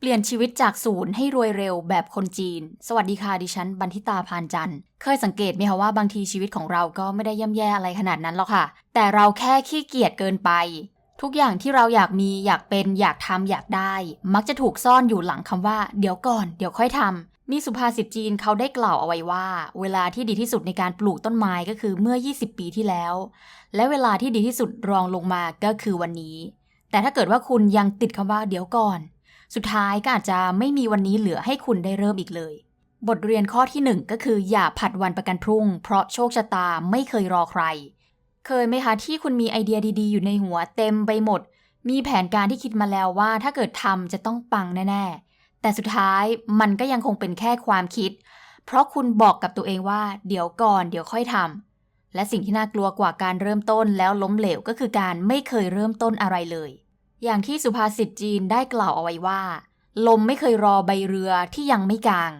เปลี่ยนชีวิตจากศูนย์ให้รวยเร็วแบบคนจีน สวัสดีค่ะ ดิฉัน บันทิตาพานจันทร์ เคยสังเกตไหมคะว่าบางทีชีวิตของเราก็ไม่ได้ย่ำแย่อะไรขนาดนั้นหรอกค่ะ แต่เราแค่ขี้เกียจเกินไป ทุกอย่างที่เราอยากมีอยากเป็นอยากทำอยากได้ มักจะถูกซ่อนอยู่หลังคำว่า เดี๋ยวก่อน เดี๋ยวค่อยทำมีสุภาษิตจีนเขาได้กล่าวเอาไว้ว่า เวลาที่ดีที่สุดในการปลูกต้นไม้ก็คือเมื่อ 20 ปีที่แล้ว และเวลาที่ดีที่สุดรองลงมาก็คือวันนี้ แต่ถ้าเกิดว่าคุณยังติดคำว่าเดี๋ยวก่อน สุดท้ายก็อาจจะไม่มีวันนี้เหลือให้คุณได้เริ่มอีกเลย บทเรียนข้อที่หนึ่งก็คืออย่าผัดวันประกันพรุ่ง เพราะโชคชะตาไม่เคยรอใคร เคยไหมคะที่คุณมีไอเดียดีๆ อยู่ในหัวเต็มไปหมด มีแผนการที่คิดมาแล้วว่า ถ้าเกิดทำจะต้องปังแน่ๆ แต่สุดท้ายมันก็ยังคงเป็นแค่ความคิด เพราะคุณบอกกับตัวเองว่า เดี๋ยวก่อนเดี๋ยวค่อยทำและสิ่งที่น่ากลัวกว่าการเริ่มต้นแล้วล้มเหลวก็คือการไม่เคยเริ่มต้นอะไรเลย อย่างที่สุภาษิตจีนได้กล่าวเอาไว้ว่า ลมไม่เคยรอใบเรือที่ยังไม่กลาง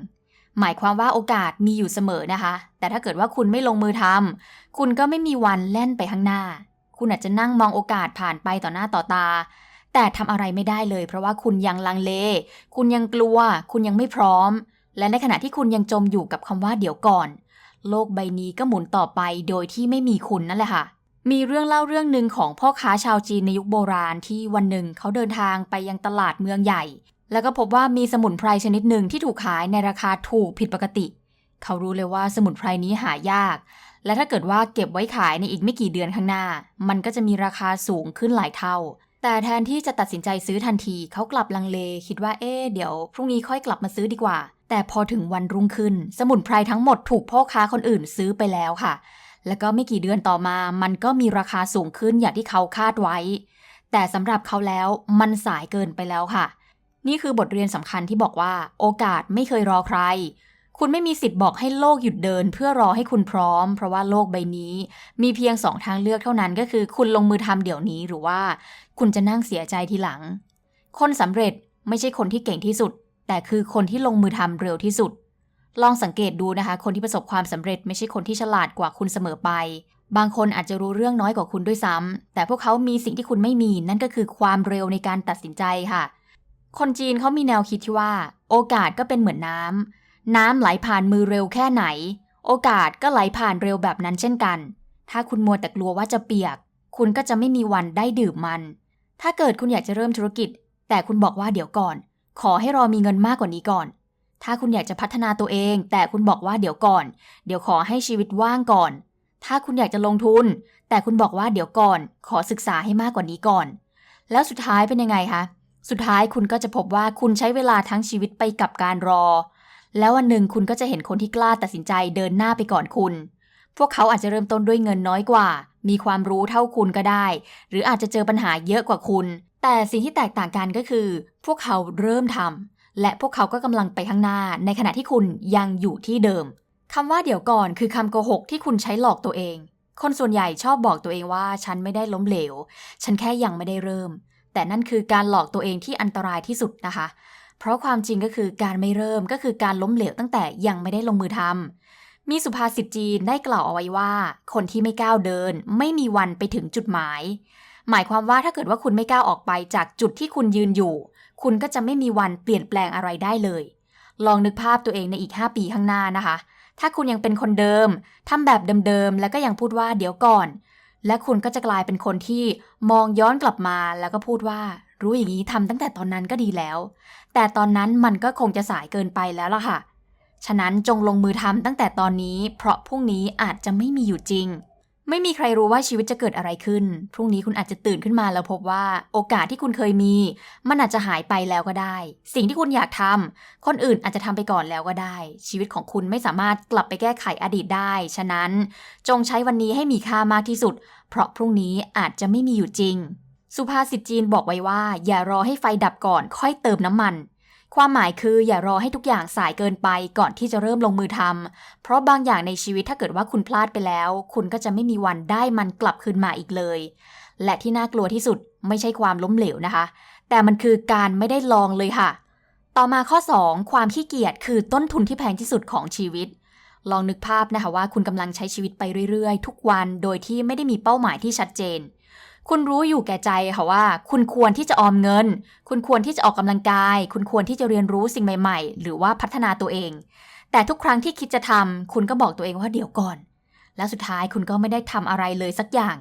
หมายความว่าโอกาสมีอยู่เสมอนะคะ แต่ถ้าเกิดว่าคุณไม่ลงมือทำคุณก็ไม่มีวันแล่นไปข้างหน้า คุณอาจจะนั่งมองโอกาสผ่านไปต่อหน้าต่อตา แต่ทำอะไรไม่ได้เลย เพราะว่าคุณยังลังเล คุณยังกลัว คุณยังไม่พร้อม และในขณะที่คุณยังจมอยู่กับคำว่าเดี๋ยวก่อน โลกใบนี้ก็หมุนต่อไปโดยที่ไม่มีคุณนั่นแหละค่ะ มีเรื่องเล่าเรื่องหนึ่งของพ่อค้าชาวจีนในยุคโบราณที่วันหนึ่งเขาเดินทางไปยังตลาดเมืองใหญ่ แล้วก็พบว่ามีสมุนไพรชนิดหนึ่งที่ถูกขายในราคาถูกผิดปกติ เขารู้เลยว่าสมุนไพรนี้หายาก และถ้าเกิดว่าเก็บไว้ขายในอีกไม่กี่เดือนข้างหน้า มันก็จะมีราคาสูงขึ้นหลายเท่า แต่แทนที่จะตัดสินใจซื้อทันทีเขากลับลังเล คิดว่าเอ๊ะเดี๋ยวพรุ่งนี้ค่อยกลับมาซื้อดีกว่า แต่พอถึงวันรุ่งขึ้น สมุนไพรทั้งหมดถูกพ่อค้าคนอื่นซื้อไปแล้วค่ะ แล้วก็ไม่กี่เดือนต่อมา มันก็มีราคาสูงขึ้นอย่างที่เขาคาดไว้ แต่สำหรับเขาแล้วมันสายเกินไปแล้วค่ะ นี่คือบทเรียนสำคัญที่บอกว่า โอกาสไม่เคยรอใคร คุณไม่มีสิทธิ์บอกให้โลกหยุดเดิน เพื่อรอให้คุณพร้อม เพราะว่าโลกใบนี้ มีเพียงสองทางเลือกเท่านั้นก็คือ คุณลงมือทำเดี๋ยวนี้หรือว่า คุณจะนั่งเสียใจทีหลัง คนสำเร็จไม่ใช่คนที่เก่งที่สุด แต่คือคนที่ลงมือทำเร็วที่สุด ลองสังเกตดูนะคะ คนที่ประสบความสำเร็จไม่ใช่คนที่ฉลาดกว่าคุณเสมอไป บางคนอาจจะรู้เรื่องน้อยกว่าคุณด้วยซ้ำแต่พวกเขามีสิ่งที่คุณไม่มี นั่นก็คือความเร็วในการตัดสินใจค่ะ คนจีนเขามีแนวคิดที่ว่า โอกาสก็เป็นเหมือนน้ำน้ำไหลผ่านมือเร็วแค่ไหน โอกาสก็ไหลผ่านเร็วแบบนั้นเช่นกัน ถ้าคุณมัวแต่กลัวว่าจะเปียก คุณก็จะไม่มีวันได้ดื่มมัน ถ้าเกิดคุณอยากจะเริ่มธุรกิจ แต่คุณบอกว่าเดี๋ยวก่อน ขอให้รอมีเงินมากกว่านี้ก่อน ถ้าคุณอยากจะพัฒนาตัวเอง แต่คุณบอกว่าเดี๋ยวก่อน เดี๋ยวขอให้ชีวิตว่างก่อน ถ้าคุณอยากจะลงทุน แต่คุณบอกว่าเดี๋ยวก่อน ขอศึกษาให้มากกว่านี้ก่อน แล้วสุดท้ายเป็นยังไงคะ สุดท้ายคุณก็จะพบว่าคุณใช้เวลาทั้งชีวิตไปกับการรอ แล้ววันหนึ่งคุณก็จะเห็นคนที่กล้าตัดสินใจเดินหน้าไปก่อนคุณ พวกเขาอาจจะเริ่มต้นด้วยเงินน้อยกว่า มีความรู้เท่าคุณก็ได้ หรืออาจจะเจอปัญหาเยอะกว่าคุณ แต่สิ่งที่แตกต่างกันก็คือ พวกเขาเริ่มทำ และพวกเขาก็กำลังไปข้างหน้า ในขณะที่คุณยังอยู่ที่เดิมคำว่าเดี๋ยวก่อนคือคำโกหกที่คุณใช้หลอกตัวเอง คนส่วนใหญ่ชอบบอกตัวเองว่า ฉันไม่ได้ล้มเหลว ฉันแค่ยังไม่ได้เริ่ม แต่นั่นคือการหลอกตัวเองที่อันตรายที่สุดนะคะ เพราะความจริงก็คือการไม่เริ่มก็คือการล้มเหลวตั้งแต่ยังไม่ได้ลงมือทำมีสุภาษิตจีนได้กล่าวเอาไว้ว่า คนที่ไม่ก้าวเดิน ไม่มีวันไปถึงจุดหมาย หมายความว่าถ้าเกิดว่าคุณไม่ก้าวออกไปจากจุดที่คุณยืนอยู่ คุณก็จะไม่มีวันเปลี่ยนแปลงอะไรได้เลย ลองนึกภาพตัวเองในอีก 5 ปีข้างหน้านะคะ ถ้าคุณยังเป็นคนเดิมทำแบบเดิมๆ แล้วก็ยังพูดว่าเดี๋ยวก่อน และคุณก็จะกลายเป็นคนที่มองย้อนกลับมาแล้วก็พูดว่ารู้อย่างนี้ทำตั้งแต่ตอนนั้นก็ดีแล้ว แต่ตอนนั้นมันก็คงจะสายเกินไปแล้วล่ะค่ะ ฉะนั้นจงลงมือทำตั้งแต่ตอนนี้ เพราะพรุ่งนี้อาจจะไม่มีอยู่จริง ไม่มีใครรู้ว่าชีวิตจะเกิดอะไรขึ้น พรุ่งนี้คุณอาจจะตื่นขึ้นมาแล้วพบว่า โอกาสที่คุณเคยมี มันอาจจะหายไปแล้วก็ได้ สิ่งที่คุณอยากทำคนอื่นอาจจะทำไปก่อนแล้วก็ได้ ชีวิตของคุณไม่สามารถกลับไปแก้ไขอดีตได้ ฉะนั้น จงใช้วันนี้ให้มีค่ามากที่สุด เพราะพรุ่งนี้อาจจะไม่มีอยู่จริง สุภาษิตจีนบอกไว้ว่า อย่ารอให้ไฟดับก่อนค่อยเติมน้ำมัน ความหมายคืออย่ารอให้ทุกอย่างสายเกินไปก่อนที่จะเริ่มลงมือทำเพราะบางอย่างในชีวิตถ้าเกิดว่าคุณพลาดไปแล้ว คุณก็จะไม่มีวันได้มันกลับคืนมาอีกเลย และที่น่ากลัวที่สุดไม่ใช่ความล้มเหลวนะคะ แต่มันคือการไม่ได้ลองเลยค่ะ ต่อมาข้อ 2 ความขี้เกียจคือต้นทุนที่แพงที่สุดของชีวิต ลองนึกภาพนะคะว่าคุณกำลังใช้ชีวิตไปเรื่อยๆ ทุกวันโดยที่ไม่ได้มีเป้าหมายที่ชัดเจน คุณรู้อยู่แก่ใจค่ะว่า คุณควรที่จะออมเงิน คุณควรที่จะออกกำลังกาย คุณควรที่จะเรียนรู้สิ่งใหม่ ๆ หรือว่าพัฒนาตัวเอง แต่ทุกครั้งที่คิดจะทำคุณก็บอกตัวเองว่าเดี๋ยวก่อน แล้วสุดท้ายคุณก็ไม่ได้ทำอะไรเลยสักอย่าง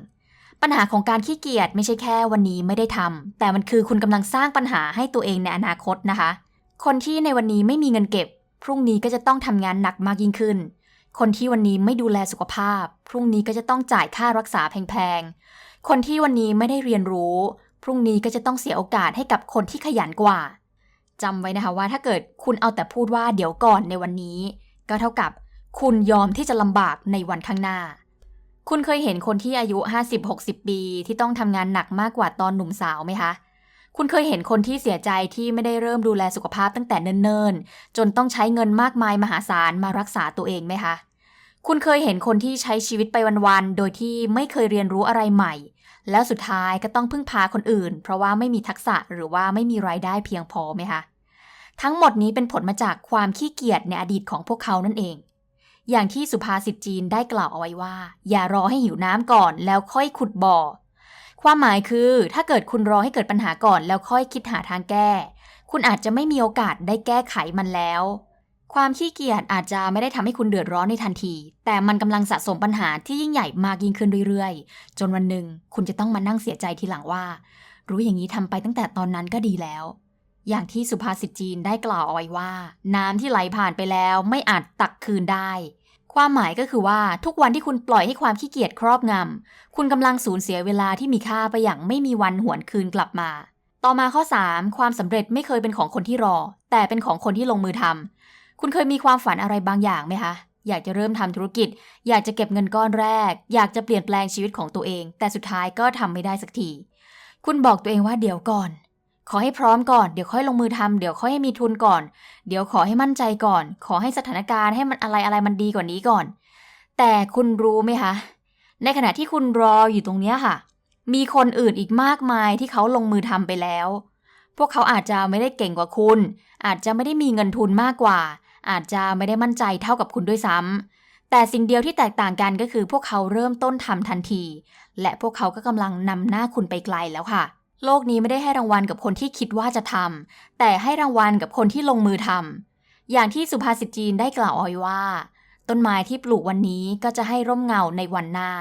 ปัญหาของการขี้เกียจไม่ใช่แค่วันนี้ไม่ได้ทำแต่มันคือคุณกำลังสร้างปัญหาให้ตัวเองในอนาคตนะคะ คนที่ในวันนี้ไม่มีเงินเก็บ พรุ่งนี้ก็จะต้องทำงานหนักมากยิ่งขึ้นคนที่วันนี้ไม่ดูแลสุขภาพ พรุ่งนี้ก็จะต้องจ่ายค่ารักษาแพง คนที่วันนี้ไม่ได้เรียนรู้ พรุ่งนี้ก็จะต้องเสียโอกาสให้กับคนที่ขยันกว่าจำไว้นะคะว่าถ้าเกิดคุณเอาแต่พูดว่าเดี๋ยวก่อนในวันนี้ ก็เท่ากับคุณยอมที่จะลำบากในวันข้างหน้า คุณเคยเห็นคนที่อายุ 50-60 ปีที่ต้องทำงานหนักมากกว่าตอนหนุ่มสาวไหมคะ คุณเคยเห็นคนที่เสียใจที่ไม่ได้เริ่มดูแลสุขภาพตั้งแต่เนิ่นๆ จนต้องใช้เงินมากมายมหาศาลมารักษาตัวเองไหมคะ คุณเคยเห็นคนที่ใช้ชีวิตไปวันๆ โดยที่ไม่เคยเรียนรู้อะไรใหม่ แล้วสุดท้ายก็ต้องพึ่งพาคนอื่น เพราะว่าไม่มีทักษะหรือว่าไม่มีรายได้เพียงพอไหมคะ ทั้งหมดนี้เป็นผลมาจากความขี้เกียจในอดีตของพวกเขานั่นเอง อย่างที่สุภาษิตจีนได้กล่าวเอาไว้ว่า อย่ารอให้หิวน้ำก่อนแล้วค่อยขุดบ่อ ความหมายคือถ้าเกิดคุณรอให้เกิดปัญหาก่อน แล้วค่อยคิดหาทางแก้ คุณอาจจะไม่มีโอกาสได้แก้ไขมันแล้ว ความขี้เกียจอาจจะไม่ได้ทำให้คุณเดือดร้อนในทันที แต่มันกำลังสะสมปัญหาที่ยิ่งใหญ่มากยิ่งขึ้นเรื่อยๆ จนวันหนึ่งคุณจะต้องมานั่งเสียใจทีหลังว่า รู้อย่างนี้ทำไปตั้งแต่ตอนนั้นก็ดีแล้ว อย่างที่สุภาษิตจีนได้กล่าวเอาไว้ว่า น้ำที่ไหลผ่านไปแล้วไม่อาจตักคืนได้ ความหมายก็คือว่าทุกวันที่คุณปล่อยให้ความขี้เกียจครอบงำคุณกำลังสูญเสียเวลาที่มีค่าไปอย่างไม่มีวันหวนคืนกลับมา ต่อมาข้อ 3 ความสำเร็จไม่เคยเป็นของคนที่รอ แต่เป็นของคนที่ลงมือทำ คุณเคยมีความฝันอะไรบางอย่างไหมคะ อยากจะเริ่มทำธุรกิจ อยากจะเก็บเงินก้อนแรก อยากจะเปลี่ยนแปลงชีวิตของตัวเอง แต่สุดท้ายก็ทำไม่ได้สักที คุณบอกตัวเองว่าเดี๋ยวก่อน ขอให้พร้อมก่อน เดี๋ยวค่อยลงมือทำเดี๋ยวค่อยให้มีทุนก่อน เดี๋ยวขอให้มั่นใจก่อน ขอให้สถานการณ์ให้มันอะไรอะไรมันดีกว่านี้ก่อน แต่คุณรู้ไหมคะ ในขณะที่คุณรออยู่ตรงเนี้ยค่ะ มีคนอื่นอีกมากมายที่เขาลงมือทำไปแล้ว พวกเขาอาจจะไม่ได้เก่งกว่าคุณ อาจจะไม่ได้มีเงินทุนมากกว่า อาจจะไม่ได้มั่นใจเท่ากับคุณด้วยซ้ำแต่สิ่งเดียวที่แตกต่างกันก็คือพวกเขาเริ่มต้นทำทันที และพวกเขาก็กำลังนำหน้าคุณไปไกลแล้วค่ะ โลกนี้ไม่ได้ให้รางวัลกับคนที่คิดว่าจะทำแต่ให้รางวัลกับคนที่ลงมือทำอย่างที่สุภาษิตจีนได้กล่าวเอาไว้ว่า ต้นไม้ที่ปลูกวันนี้ก็จะให้ร่มเงาในวันหน้า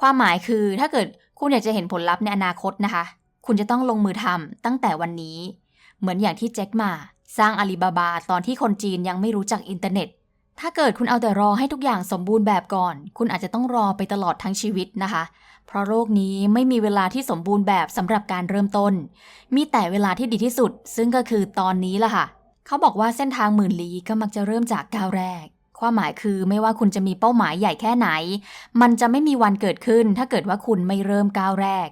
ความหมายคือถ้าเกิดคุณอยากจะเห็นผลลัพธ์ในอนาคตนะคะ คุณจะต้องลงมือทำตั้งแต่วันนี้ เหมือนอย่างที่แจ็คมา สร้างอาลีบาบาตอนที่คนจีนยังไม่รู้จักอินเทอร์เน็ต ถ้าเกิดคุณเอาแต่รอให้ทุกอย่างสมบูรณ์แบบก่อน คุณอาจจะต้องรอไปตลอดทั้งชีวิตนะคะ เพราะโลกนี้ไม่มีเวลาที่สมบูรณ์แบบสำหรับการเริ่มต้น มีแต่เวลาที่ดีที่สุด ซึ่งก็คือตอนนี้ล่ะค่ะ เขาบอกว่าเส้นทางหมื่นลี้ก็มักจะเริ่มจากก้าวแรกความหมายคือไม่ว่าคุณจะมีเป้าหมายใหญ่แค่ไหน มันจะไม่มีวันเกิดขึ้น ถ้าเกิดว่าคุณไม่เริ่มก้าวแรก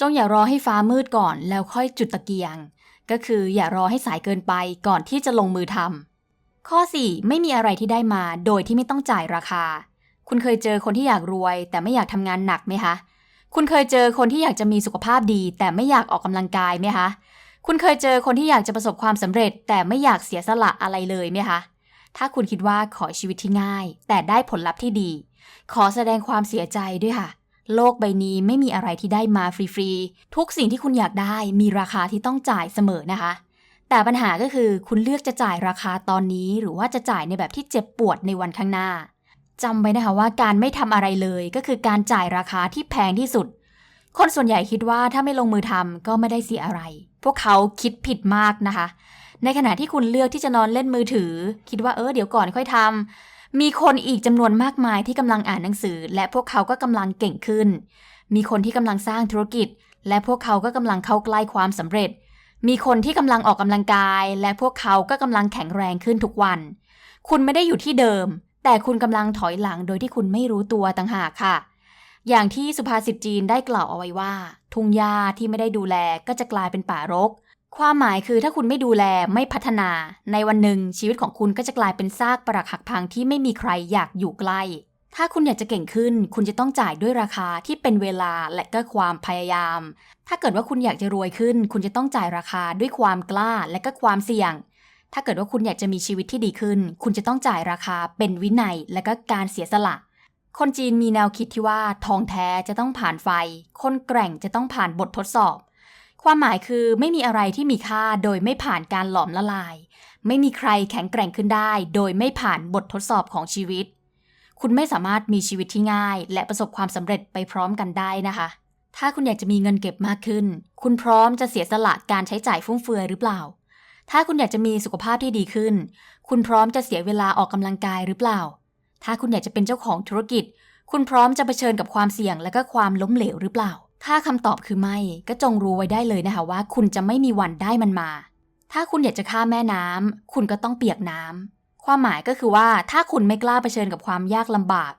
จงอย่ารอให้ฟ้ามืดก่อนแล้วค่อยจุดตะเกียง ก็คืออย่ารอให้สายเกินไปก่อนที่จะลงมือทำข้อ 4 ไม่มีอะไรที่ได้มาโดยที่ไม่ต้องจ่ายราคา คุณเคยเจอคนที่อยากรวย แต่ไม่อยากทำงานหนักไหมคะ คุณเคยเจอคนที่อยากจะมีสุขภาพดี แต่ไม่อยากออกกำลังกายไหมคะ คุณเคยเจอคนที่อยากจะประสบความสำเร็จ แต่ไม่อยากเสียสละอะไรเลยไหมคะ ถ้าคุณคิดว่าขอชีวิตที่ง่าย แต่ได้ผลลัพธ์ที่ดี ขอแสดงความเสียใจด้วยค่ะ โลกใบนี้ไม่มีอะไรที่ได้มาฟรีๆ ทุกสิ่งที่คุณอยากได้มีราคาที่ต้องจ่ายเสมอนะคะ แต่ปัญหาก็คือคุณเลือกจะจ่ายราคาตอนนี้ หรือว่าจะจ่ายในแบบที่เจ็บปวดในวันข้างหน้าจำไว้นะคะว่าการไม่ทำอะไรเลยก็คือการจ่ายราคาที่แพงที่สุด คนส่วนใหญ่คิดว่าถ้าไม่ลงมือทำก็ไม่ได้เสียอะไร พวกเขาคิดผิดมากนะคะ ในขณะที่คุณเลือกที่จะนอนเล่นมือถือ คิดว่าเออเดี๋ยวก่อนค่อยทำ มีคนอีกจำนวนมากมายที่กำลังอ่านหนังสือ และพวกเขาก็กำลังเก่งขึ้น มีคนที่กำลังสร้างธุรกิจ และพวกเขาก็กำลังเข้าใกล้ความสำเร็จ มีคนที่กำลังออกกำลังกาย และพวกเขาก็กำลังแข็งแรงขึ้นทุกวัน คุณไม่ได้อยู่ที่เดิม แต่คุณกำลังถอยหลังโดยที่คุณไม่รู้ตัวต่างหากค่ะ อย่างที่สุภาษิตจีนได้กล่าวเอาไว้ว่า ทุ่งหญ้าที่ไม่ได้ดูแลก็จะกลายเป็นป่ารก ความหมายคือถ้าคุณไม่ดูแลไม่พัฒนา ในวันหนึ่งชีวิตของคุณก็จะกลายเป็นซากปรักหักพังที่ไม่มีใครอยากอยู่ใกล้ ถ้าคุณอยากจะเก่งขึ้น คุณจะต้องจ่ายด้วยราคาที่เป็นเวลาและก็ความพยายาม ถ้าเกิดว่าคุณอยากจะรวยขึ้น คุณจะต้องจ่ายราคาด้วยความกล้าและก็ความเสี่ยง ถ้าเกิดว่าคุณอยากจะมีชีวิตที่ดีขึ้น คุณจะต้องจ่ายราคาเป็นวินัยและก็การเสียสละ คนจีนมีแนวคิดที่ว่าทองแท้จะต้องผ่านไฟ คนแกร่งจะต้องผ่านบททดสอบ ความหมายคือไม่มีอะไรที่มีค่าโดยไม่ผ่านการหลอมละลาย ไม่มีใครแข็งแกร่งขึ้นได้ โดยไม่ผ่านบททดสอบของชีวิต คุณไม่สามารถมีชีวิตที่ง่าย และประสบความสำเร็จไปพร้อมกันได้นะคะ ถ้าคุณอยากจะมีเงินเก็บมากขึ้น คุณพร้อมจะเสียสละการใช้จ่ายฟุ่มเฟือยหรือเปล่า ถ้าคุณอยากจะมีสุขภาพที่ดีขึ้น คุณพร้อมจะเสียเวลาออกกำลังกายหรือเปล่า ถ้าคุณอยากจะเป็นเจ้าของธุรกิจ คุณพร้อมจะเผชิญกับความเสี่ยงและก็ความล้มเหลวหรือเปล่า ถ้าคำตอบคือไม่ก็จงรู้ไว้ได้เลยนะคะว่า คุณจะไม่มีวันได้มันมา ถ้าคุณอยากจะข้ามแม่น้ำคุณก็ต้องเปียกน้ำความหมายก็คือว่าถ้าคุณไม่กล้าเผชิญกับความยากลำบาก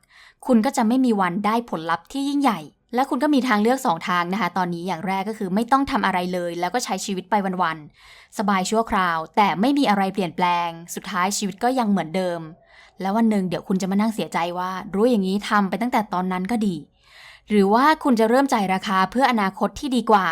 คุณก็จะไม่มีวันได้ผลลัพธ์ที่ยิ่งใหญ่ และคุณก็มีทางเลือกสองทางนะคะ ตอนนี้อย่างแรกก็คือไม่ต้องทำอะไรเลย แล้วก็ใช้ชีวิตไปวันๆสบายชั่วคราว แต่ไม่มีอะไรเปลี่ยนแปลง สุดท้ายชีวิตก็ยังเหมือนเดิม แล้ววันหนึ่งเดี๋ยวคุณจะมานั่งเสียใจว่า รู้อย่างนี้ทำไปตั้งแต่ตอนนั้นก็ดี หรือว่าคุณจะเริ่มจ่ายราคาเพื่ออนาคตที่ดีกว่า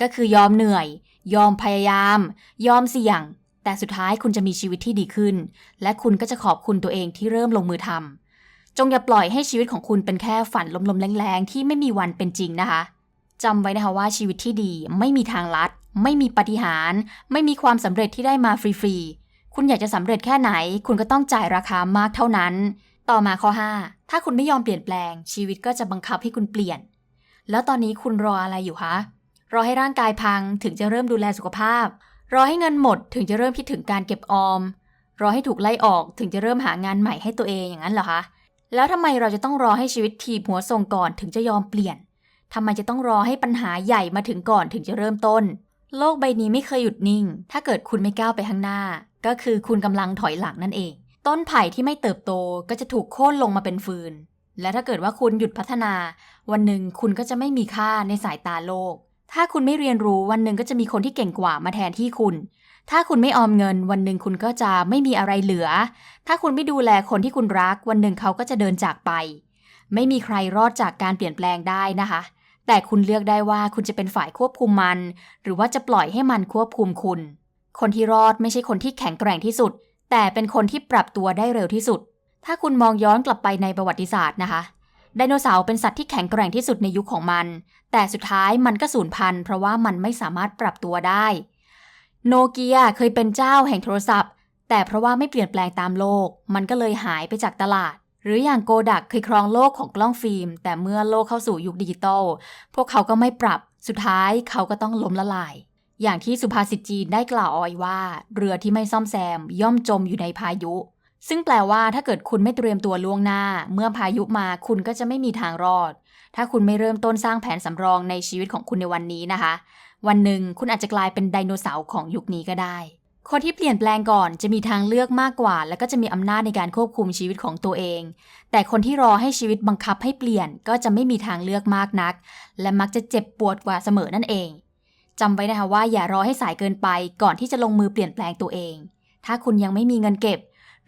ก็คือยอมเหนื่อย ยอมพยายาม ยอมเสี่ยง แต่สุดท้ายคุณจะมีชีวิตที่ดีขึ้น และคุณก็จะขอบคุณตัวเองที่เริ่มลงมือทำจงอย่าปล่อยให้ชีวิตของคุณเป็นแค่ฝันลมๆแรงๆที่ไม่มีวันเป็นจริงนะคะจำไว้นะคะว่าชีวิตที่ดีไม่มีทางลัด ไม่มีปาฏิหาร ไม่มีความสำเร็จที่ได้มาฟรีๆคุณอยากจะสำเร็จแค่ไหน คุณก็ต้องจ่ายราคามากเท่านั้น ต่อมาข้อ 5 ถ้าคุณไม่ยอมเปลี่ยนแปลง ชีวิตก็จะบังคับให้คุณเปลี่ยน แล้วตอนนี้คุณรออะไรอยู่คะ รอให้ร่างกายพังถึงจะเริ่มดูแลสุขภาพ รอให้เงินหมดถึงจะเริ่มคิดถึงการเก็บออม รอให้ถูกไล่ออกถึงจะเริ่มหางานใหม่ให้ตัวเองอย่างนั้นเหรอคะ แล้วทำไมเราจะต้องรอให้ชีวิตถีบหัวส่งก่อนถึงจะยอมเปลี่ยนทำไมจะต้องรอให้ปัญหาใหญ่มาถึงก่อนถึงจะเริ่มต้น โลกใบนี้ไม่เคยหยุดนิ่ง ถ้าเกิดคุณไม่ก้าวไปข้างหน้า ก็คือคุณกำลังถอยหลังนั่นเอง ต้นไผ่ที่ไม่เติบโตก็จะถูกโค่นลงมาเป็นฟืน และถ้าเกิดว่าคุณหยุดพัฒนา วันหนึ่งคุณก็จะไม่มีค่าในสายตาโลก ถ้าคุณไม่เรียนรู้วันหนึ่งก็จะมีคนที่เก่งกว่ามาแทนที่คุณ ถ้าคุณไม่ออมเงิน วันหนึ่งคุณก็จะไม่มีอะไรเหลือ ถ้าคุณไม่ดูแลคนที่คุณรัก วันหนึ่งเขาก็จะเดินจากไป ไม่มีใครรอดจากการเปลี่ยนแปลงได้นะคะ แต่คุณเลือกได้ว่าคุณจะเป็นฝ่ายควบคุมมัน หรือว่าจะปล่อยให้มันควบคุมคุณ คนที่รอดไม่ใช่คนที่แข็งแกร่งที่สุด แต่เป็นคนที่ปรับตัวได้เร็วที่สุด ถ้าคุณมองย้อนกลับไปในประวัติศาสตร์นะคะไดโนเสาร์เป็นสัตว์ที่แข็งแกร่งที่สุดในยุคของมัน แต่สุดท้ายมันก็สูญพันธุ์เพราะว่ามันไม่สามารถปรับตัวได้ โนเกียเคยเป็นเจ้าแห่งโทรศัพท์ แต่เพราะว่าไม่เปลี่ยนแปลงตามโลก มันก็เลยหายไปจากตลาด หรืออย่างโกดักเคยครองโลกของกล้องฟิล์ม แต่เมื่อโลกเข้าสู่ยุคดิจิตอลพวกเขาก็ไม่ปรับ สุดท้ายเขาก็ต้องล้มละลาย อย่างที่สุภาษิตจีนได้กล่าวเอาไว้ว่า เรือที่ไม่ซ่อมแซม ย่อมจมอยู่ในพายุ ซึ่งแปลว่าถ้าเกิดคุณไม่เตรียมตัวล่วงหน้า เมื่อพายุมาคุณก็จะไม่มีทางรอด ถ้าคุณไม่เริ่มต้นสร้างแผนสำรองในชีวิตของคุณในวันนี้นะคะ วันหนึ่งคุณอาจจะกลายเป็นไดโนเสาร์ของยุคนี้ก็ได้ คนที่เปลี่ยนแปลงก่อนจะมีทางเลือกมากกว่า และก็จะมีอำนาจในการควบคุมชีวิตของตัวเอง แต่คนที่รอให้ชีวิตบังคับให้เปลี่ยนก็จะไม่มีทางเลือกมากนัก และมักจะเจ็บปวดกว่าเสมอนั่นเอง จำไว้นะคะว่าอย่ารอให้สายเกินไปก่อนที่จะลงมือเปลี่ยนแปลงตัวเอง ถ้าคุณยังไม่มีเงินเก็บ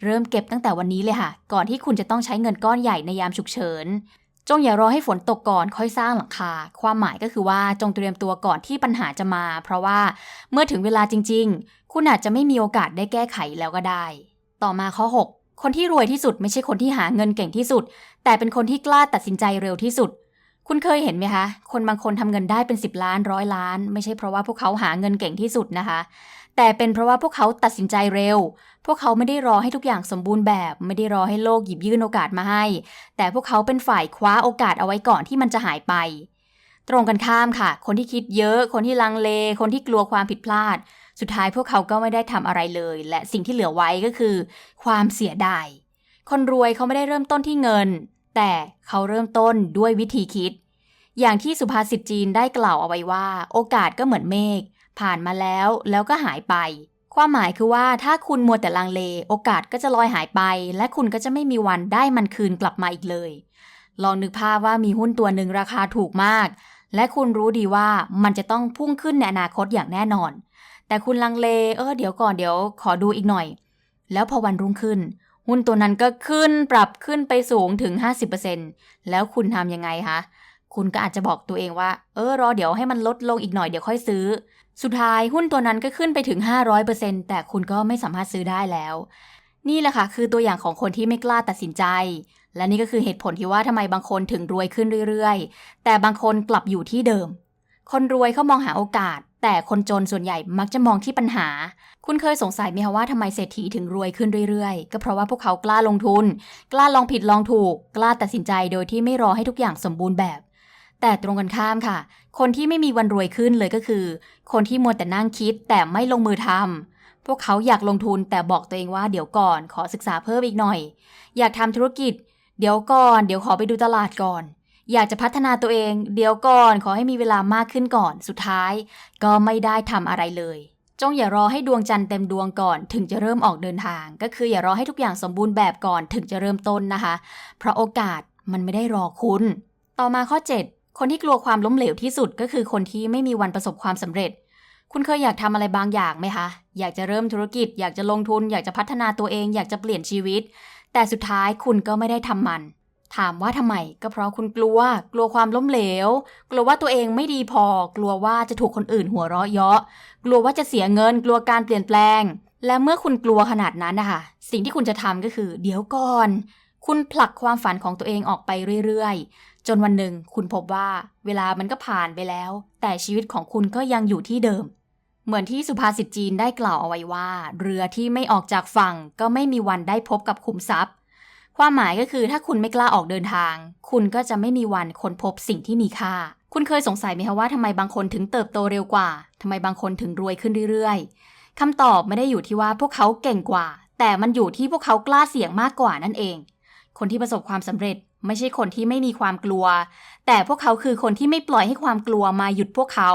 เริ่มเก็บตั้งแต่วันนี้เลยค่ะ ก่อนที่คุณจะต้องใช้เงินก้อนใหญ่ในยามฉุกเฉิน จงอย่ารอให้ฝนตกก่อนค่อยสร้างหลังคา ความหมายก็คือว่าจงเตรียมตัวก่อนที่ปัญหาจะมา เพราะว่าเมื่อถึงเวลาจริง ๆ คุณอาจจะไม่มีโอกาสได้แก้ไขแล้วก็ได้ ต่อมาข้อ 6 คนที่รวยที่สุดไม่ใช่คนที่หาเงินเก่งที่สุด แต่เป็นคนที่กล้าตัดสินใจเร็วที่สุด คุณเคยเห็นไหมคะ คนบางคนทำเงินได้เป็น 10 ล้านร้อยล้าน ไม่ใช่เพราะว่าพวกเขาหาเงินเก่งที่สุดนะคะ แต่เป็นเพราะว่าพวกเขาตัดสินใจเร็ว พวกเขาไม่ได้รอให้ทุกอย่างสมบูรณ์แบบ ไม่ได้รอให้โลกหยิบยื่นโอกาสมาให้ แต่พวกเขาเป็นฝ่ายคว้าโอกาสเอาไว้ก่อนที่มันจะหายไป ตรงกันข้ามค่ะ คนที่คิดเยอะ คนที่ลังเล คนที่กลัวความผิดพลาด สุดท้ายพวกเขาก็ไม่ได้ทำอะไรเลย และสิ่งที่เหลือไว้ก็คือ ความเสียดายคนรวยเขาไม่ได้เริ่มต้นที่เงิน แต่เขาเริ่มต้นด้วยวิธีคิด อย่างที่สุภาษิตจีนได้กล่าวเอาไว้ว่า โอกาสก็เหมือนเมฆผ่านมาแล้วแล้วก็หายไป ความหมายคือว่าถ้าคุณมัวแต่ลังเล โอกาสก็จะลอยหายไป และคุณก็จะไม่มีวันได้มันคืนกลับมาอีกเลย ลองนึกภาพว่ามีหุ้นตัวหนึ่งราคาถูกมาก และคุณรู้ดีว่ามันจะต้องพุ่งขึ้นในอนาคตอย่างแน่นอน แต่คุณลังเลเออเดี๋ยวก่อนเดี๋ยวขอดูอีกหน่อย แล้วพอวันรุ่งขึ้น หุ้นตัวนั้นก็ขึ้นปรับขึ้นไปสูงถึง 50%แล้วคุณทำยังไงคะ คุณก็อาจจะบอกตัวเองว่า เออรอเดี๋ยวให้มันลดลงอีกหน่อยเดี๋ยวค่อยซื้อ สุดท้ายหุ้นตัวนั้นก็ขึ้นไปถึง 500%แต่คุณก็ไม่สามารถซื้อได้แล้ว นี่แหละค่ะคือตัวอย่างของคนที่ไม่กล้าตัดสินใจ และนี่ก็คือเหตุผลที่ว่าทำไมบางคนถึงรวยขึ้นเรื่อยๆ แต่บางคนกลับอยู่ที่เดิม คนรวยเขามองหาโอกาส แต่คนจนส่วนใหญ่มักจะมองที่ปัญหา คุณเคยสงสัยไหมคะว่าทำไมเศรษฐีถึงรวยขึ้นเรื่อยๆ ก็เพราะว่าพวกเขากล้าลงทุน กล้าลองผิดลองถูก กล้าตัดสินใจโดยที่ไม่รอให้ทุกอย่างสมบูรณ์แบบ แต่ตรงกันข้ามค่ะ คนที่ไม่มีวันรวยขึ้นเลยก็คือ คนที่มัวแต่นั่งคิดแต่ไม่ลงมือทำพวกเขาอยากลงทุนแต่บอกตัวเองว่าเดี๋ยวก่อนขอศึกษาเพิ่มอีกหน่อย อยากทำธุรกิจ เดี๋ยวก่อน เดี๋ยวขอไปดูตลาดก่อน อยากจะพัฒนาตัวเอง เดี๋ยวก่อนขอให้มีเวลามากขึ้นก่อน สุดท้าย ก็ไม่ได้ทำอะไรเลย จงอย่ารอให้ดวงจันทร์เต็มดวงก่อน ถึงจะเริ่มออกเดินทาง ก็คืออย่ารอให้ทุกอย่างสมบูรณ์แบบก่อนถึงจะเริ่มต้นนะคะ เพราะโอกาสมันไม่ได้รอคุณ ต่อมาข้อ 7 คนที่กลัวความล้มเหลวที่สุดก็คือคนที่ไม่มีวันประสบความสำเร็จ คุณเคยอยากทำอะไรบางอย่างไหมคะ อยากจะเริ่มธุรกิจ อยากจะลงทุน อยากจะพัฒนาตัวเอง อยากจะเปลี่ยนชีวิต แต่สุดท้ายคุณก็ไม่ได้ทำมัน ถามว่าทำไมก็เพราะคุณกลัว กลัวความล้มเหลว กลัวว่าตัวเองไม่ดีพอ กลัวว่าจะถูกคนอื่นหัวเราะเยาะ กลัวว่าจะเสียเงิน กลัวการเปลี่ยนแปลง และเมื่อคุณกลัวขนาดนั้นนะคะสิ่งที่คุณจะทำก็คือ เดี๋ยวก่อน คุณผลักความฝันของตัวเองออกไปเรื่อยๆ จนวันหนึ่งคุณพบว่าเวลามันก็ผ่านไปแล้ว แต่ชีวิตของคุณก็ยังอยู่ที่เดิม เหมือนที่สุภาษิตจีนได้กล่าวเอาไว้ว่า เรือที่ไม่ออกจากฝั่งก็ไม่มีวันได้พบกับขุมทรัพย์ ความหมายก็คือถ้าคุณไม่กล้าออกเดินทาง คุณก็จะไม่มีวันค้นพบสิ่งที่มีค่า คุณเคยสงสัยไหมคะว่าทำไมบางคนถึงเติบโตเร็วกว่า ทำไมบางคนถึงรวยขึ้นเรื่อยๆคำตอบไม่ได้อยู่ที่ว่าพวกเขาเก่งกว่า แต่มันอยู่ที่พวกเขากล้าเสี่ยงมากกว่านั่นเอง คนที่ประสบความสำเร็จไม่ใช่คนที่ไม่มีความกลัว แต่พวกเขาคือคนที่ไม่ปล่อยให้ความกลัวมาหยุดพวกเขา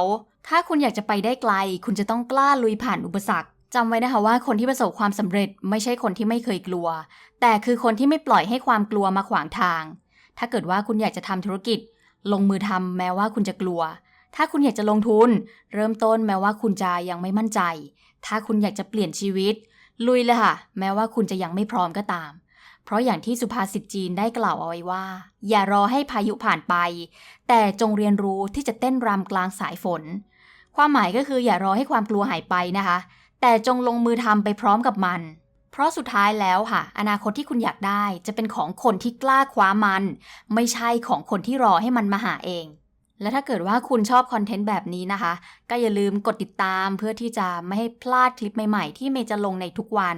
ถ้าคุณอยากจะไปได้ไกล คุณจะต้องกล้าลุยผ่านอุปสรรค จำไว้นะคะว่าคนที่ประสบความสำเร็จไม่ใช่คนที่ไม่เคยกลัว แต่คือคนที่ไม่ปล่อยให้ความกลัวมาขวางทาง ถ้าเกิดว่าคุณอยากจะทำธุรกิจ ลงมือทำแม้ว่าคุณจะกลัว ถ้าคุณอยากจะลงทุน เริ่มต้นแม้ว่าคุณจะยังไม่มั่นใจ ถ้าคุณอยากจะเปลี่ยนชีวิต ลุยเลยค่ะ แม้ว่าคุณจะยังไม่พร้อมก็ตาม เพราะอย่างที่สุภาษิตจีนได้กล่าวเอาไว้ว่า อย่ารอให้พายุผ่านไป แต่จงเรียนรู้ที่จะเต้นรำกลางสายฝน ความหมายก็คืออย่ารอให้ความกลัวหายไปนะคะ แต่จงลงมือทำไปพร้อมกับมัน เพราะสุดท้ายแล้วค่ะ อนาคตที่คุณอยากได้จะเป็นของคนที่กล้าคว้ามัน ไม่ใช่ของคนที่รอให้มันมาหาเอง และถ้าเกิดว่าคุณชอบคอนเทนต์แบบนี้นะคะ ก็อย่าลืมกดติดตามเพื่อที่จะไม่ให้พลาดคลิปใหม่ๆ ที่เมย์จะลงในทุกวัน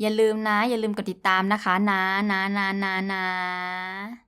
อย่าลืมนะ อย่าลืมกดติดตามนะคะนะนะนะนะนะ